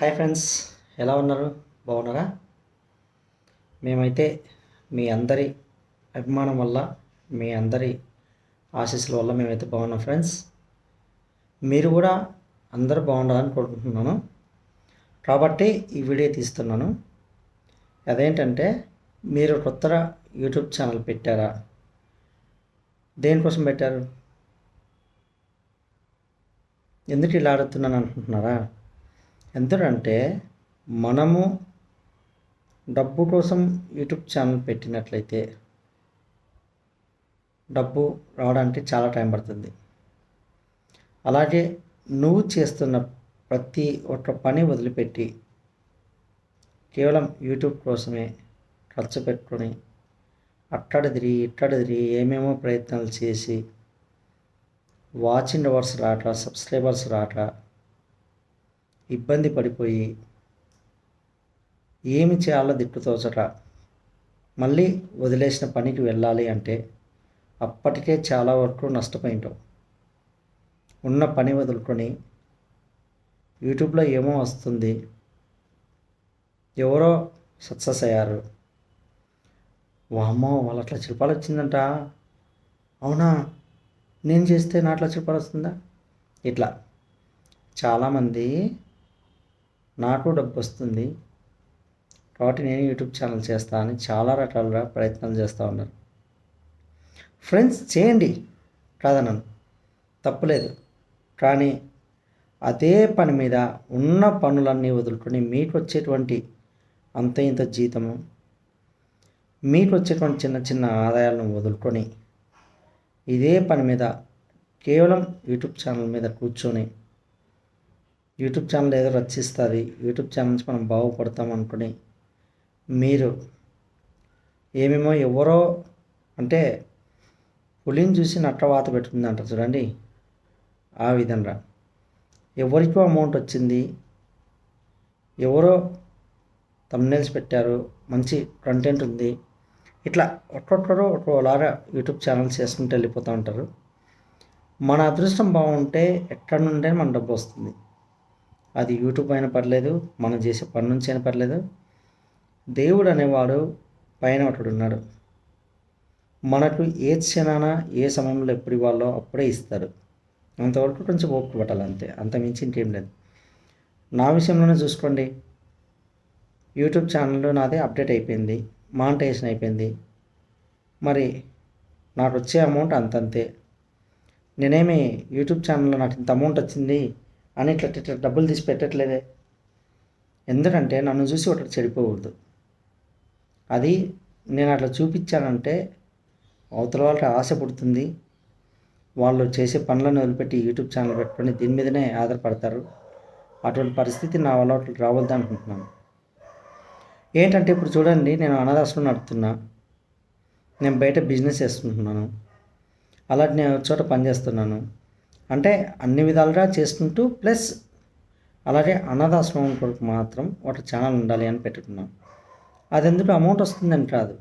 Hi friends ఎలా ఉన్నారు? బాగున్నారా? మేమైతే మీ అందరి అభిమానం వల్ల మీ అందరి ఆశీస్సుల వల్ల మేమైతే బాగున్నాం ఫ్రెండ్స్. మీరు కూడా అందరూ బాగుండాలని కోరుకుంటున్నాను. కాబట్టి ఈ వీడియో తీస్తున్నాను. అదేంటంటే మీరు కొత్తగా యూట్యూబ్ ఛానల్ పెట్టారా? దేనికోసం పెట్టారు? ఎందుకు ఇలా ఆడుతున్నాను అనుకుంటున్నారా? ఎందుకంటే మనము డబ్బు కోసం యూట్యూబ్ ఛానల్ పెట్టినట్లయితే డబ్బు రావడానికి చాలా టైం పడుతుంది. అలాగే నువ్వు చేస్తున్న ప్రతి ఒక్క పని వదిలిపెట్టి కేవలం యూట్యూబ్ కోసమే ఖర్చు పెట్టుకొని అక్కడ తిరిగి ఇక్కడ తిరిగి ఏమేమో ప్రయత్నాలు చేసి వాచింగ్ అవర్స్ రాక సబ్స్క్రైబర్స్ రాక ఇబ్బంది పడిపోయి ఏమి చేయాలో దిక్కుతోచట మళ్ళీ వదిలేసిన పనికి వెళ్ళాలి అంటే అప్పటికే చాలా వరకు నష్టపోయింటాం. ఉన్న పని వదులుకొని యూట్యూబ్లో ఏమో వస్తుంది. ఎవరో సక్సెస్ అయ్యారు. వామ్మో వాళ్ళ అట్లా రూపాయలు వచ్చిందంట. అవునా? నేను చేస్తే నా అట్లా రూపాయలు వస్తుందా? ఇట్లా. చాలామంది నాకు డబ్బు వస్తుంది కాబట్టి నేను యూట్యూబ్ ఛానల్ చేస్తా అని చాలా రకాలుగా ప్రయత్నాలు చేస్తూ ఉన్నారు. ఫ్రెండ్స్ చేయండి కాదనను తప్పులేదు. కానీ అదే పని మీద ఉన్న పనులన్నీ వదులుకొని మీకు వచ్చేటువంటి అంత ఇంత జీతము మీకు వచ్చేటువంటి చిన్న చిన్న ఆదాయాలను వదులుకొని ఇదే పని మీద కేవలం యూట్యూబ్ ఛానల్ మీద కూర్చొని యూట్యూబ్ ఛానల్ ఏదో రచిస్తుంది యూట్యూబ్ ఛానల్స్ మనం బాగుపడతాం అనుకుని మీరు ఏమేమో ఎవరో అంటే పులిని చూసి నట్టవాత పెట్టుకుంది అంటారు చూడండి. ఆ విధంగా. ఎవరికో అమౌంట్ వచ్చింది. ఎవరో తమ్నేల్స్ పెట్టారు. మంచి కంటెంట్ ఉంది. ఇట్లా ఒక్కొక్కరు ఒక్కోలాగా యూట్యూబ్ ఛానల్స్ చేసుకుంటూ వెళ్ళిపోతూ ఉంటారు. మన అదృష్టం బాగుంటే ఎక్కడి నుండే మన డబ్బు వస్తుంది. అది యూట్యూబ్ అయినా పర్లేదు మనం చేసే పని నుంచి అయినా పర్లేదు. దేవుడు అనేవాడు పైన ఒకడు ఉన్నాడు. మనకు ఏ క్షణాన ఏ సమయంలో ఎప్పుడు ఇవ్వాలో అప్పుడే ఇస్తారు అంతవరకు కొంచెం ఓపిక పట్టాలి అంతే. అంత మించి ఇంకేం లేదు. నా విషయంలోనే చూసుకోండి. యూట్యూబ్ ఛానల్లో నాది అప్డేట్ అయిపోయింది. మానిటైజేషన్ అయిపోయింది. మరి నాకు వచ్చే అమౌంట్ అంతంతే. నేనేమి యూట్యూబ్ ఛానల్లో నాకు ఇంత అమౌంట్ వచ్చింది? అని ఇట్లా ఇట్లా డబ్బులు తీసి పెట్టట్లేదే. ఎందుకంటే నన్ను చూసి ఒకటి చెడిపోకూడదు. అది నేను అట్లా చూపించానంటే అవతల వాళ్ళకి ఆశ పుడుతుంది. వాళ్ళు చేసే పనులను వదిలిపెట్టి యూట్యూబ్ ఛానల్ పెట్టుకొని దీని మీదనే ఆధారపడతారు. అటువంటి పరిస్థితి నా వల్ల రావద్దు అనుకుంటున్నాను. ఏంటంటే ఇప్పుడు చూడండి నేను అనాథాశ్రమం నడుపుతున్నా. నేను బయట బిజినెస్ చేసుకుంటున్నాను అలాంటి నేను ఒక చోట పనిచేస్తున్నాను. అంటే అన్ని విధాలుగా చేసుకుంటూ ప్లస్ అలాగే అనాథాశ్రమం కొరకు మాత్రం ఒక ఛానల్ ఉండాలి అని పెట్టుకున్నాను అది ఎందుకు అమౌంట్ వస్తుందని కాదు.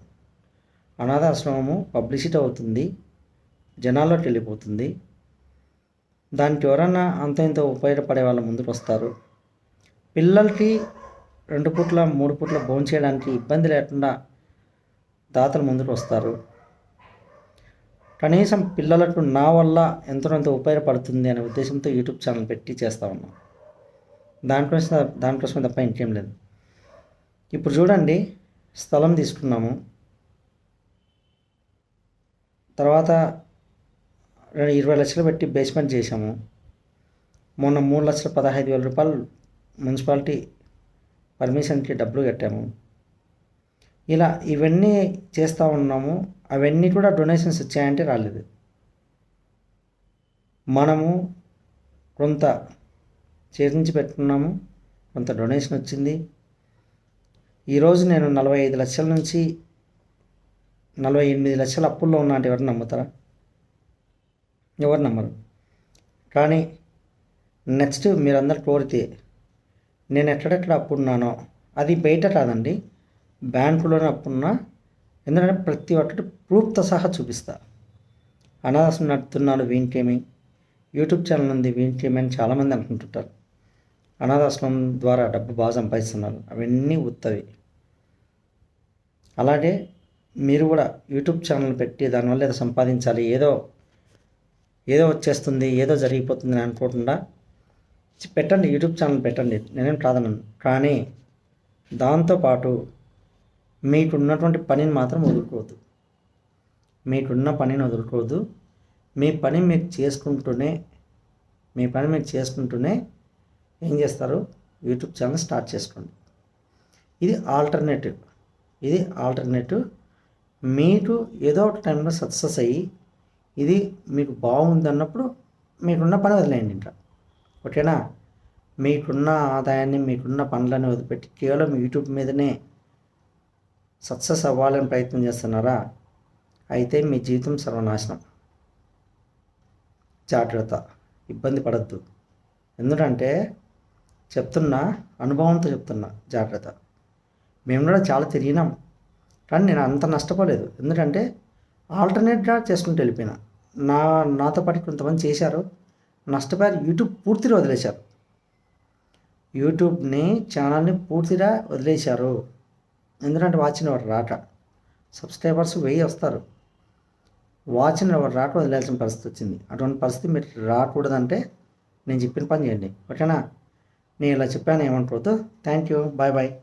అనాథాశ్రమము పబ్లిసిటీ అవుతుంది జనాల్లోకి వెళ్ళిపోతుంది. దానికి ఎవరన్నా అంత ఇంత ఉపయోగపడే వాళ్ళ ముందుకు వస్తారు. పిల్లలకి రెండు పూట్ల మూడు పూట్ల భోజనం చేయడానికి ఇబ్బంది లేకుండా దాతలు ముందుకు వస్తారు. కనీసం పిల్లలకు నా వల్ల ఎంతోనంత ఉపయోగపడుతుంది అనే ఉద్దేశంతో యూట్యూబ్ ఛానల్ పెట్టి చేస్తూ ఉన్నాం. దానికోసం దానికోసం తప్ప ఇంకేం లేదు. ఇప్పుడు చూడండి స్థలం తీసుకున్నాము. తర్వాత ఇరవై లక్షలు పెట్టి బేస్మెంట్ చేసాము మొన్న మూడు లక్షల పదహైదు వేల రూపాయలు మున్సిపాలిటీ పర్మిషన్కి డబ్బులు కట్టాము. ఇలా ఇవన్నీ చేస్తూ ఉన్నాము అవన్నీ కూడా డొనేషన్స్ వచ్చాయంటే రాలేదు. మనము కొంత చేరించి పెట్టుకున్నాము కొంత డొనేషన్ వచ్చింది. ఈరోజు నేను నలభై ఐదు లక్షల నుంచి నలభై ఎనిమిది లక్షల అప్పుల్లో ఉన్నా అంటే ఎవరు నమ్ముతారా? ఎవరు నమ్మరు. కానీ నెక్స్ట్ మీరందరు కోరితే నేను ఎక్కడెక్కడ అప్పున్నానో అది బయట కాదండి బ్యాంకులోనే అప్పున్నా ఎందుకంటే ప్రతి ఒక్కటి ప్రూఫ్తో సహా చూపిస్తా. అనాథాశ్రమం నడుపుతున్నాను వీంకేమి యూట్యూబ్ ఛానల్ ఉంది వీనికేమి అని చాలామంది అనుకుంటుంటారు. అనాథాశ్రమం ద్వారా డబ్బు బాగా సంపాదిస్తున్నారు. అవన్నీ ఉత్తవి. అలాగే మీరు కూడా యూట్యూబ్ ఛానల్ పెట్టి దానివల్ల ఏదో సంపాదించాలి ఏదో ఏదో వచ్చేస్తుంది ఏదో జరిగిపోతుంది అని అనుకోకుండా పెట్టండి యూట్యూబ్ ఛానల్ పెట్టండి. నేనేం కాదన్నాను కానీ దాంతోపాటు మీకున్నటువంటి పనిని మాత్రం వదులుకోవద్దు. మీకున్న పనిని వదులుకోవద్దు. మీ పని మీరు చేసుకుంటూనే మీ పని మీరు చేసుకుంటూనే ఏం చేస్తారు? యూట్యూబ్ ఛానల్ స్టార్ట్ చేసుకోండి. ఇది ఆల్టర్నేటివ్. ఇది ఆల్టర్నేటివ్. మీకు ఏదో ఒక టైంలో సక్సెస్ అయ్యి ఇది మీకు బాగుంది అన్నప్పుడు మీకున్న పని వదిలేయండి ఇంకా ఓకేనా? మీకున్న ఆదాయాన్ని మీకున్న పనులని వదిలిపెట్టి కేవలం యూట్యూబ్ మీదనే సక్సెస్ అవ్వాలని ప్రయత్నం చేస్తున్నారా? అయితే మీ జీవితం సర్వనాశనం. జాగ్రత్త. ఇబ్బంది పడద్దు. ఎందుకంటే చెప్తున్నా అనుభవంతో చెప్తున్నా. జాగ్రత్త. మేము కూడా చాలా తిరిగినాం. కానీ నేను అంత నష్టపోలేదు. ఎందుకంటే ఆల్టర్నేట్గా చేసుకుంటూ వెళ్ళిపోయినా. నా నాతో పాటు కొంతమంది చేశారు. నష్టపోయారు. యూట్యూబ్ పూర్తిగా వదిలేశారు. యూట్యూబ్ని ఛానల్ని పూర్తిగా వదిలేశారు. ఎందుకంటే వాచిన వాడు రాక. సబ్స్క్రైబర్స్ వెయ్యి వస్తారు. వాచిన వాడు రాక వదిలేసిన పరిస్థితి వచ్చింది. అటువంటి పరిస్థితి మీరు రాకూడదంటే నేను చెప్పిన పని చేయండి. ఓకేనా? నేను ఇలా చెప్పాను ఏమనుకోవద్దు. Thank you bye bye.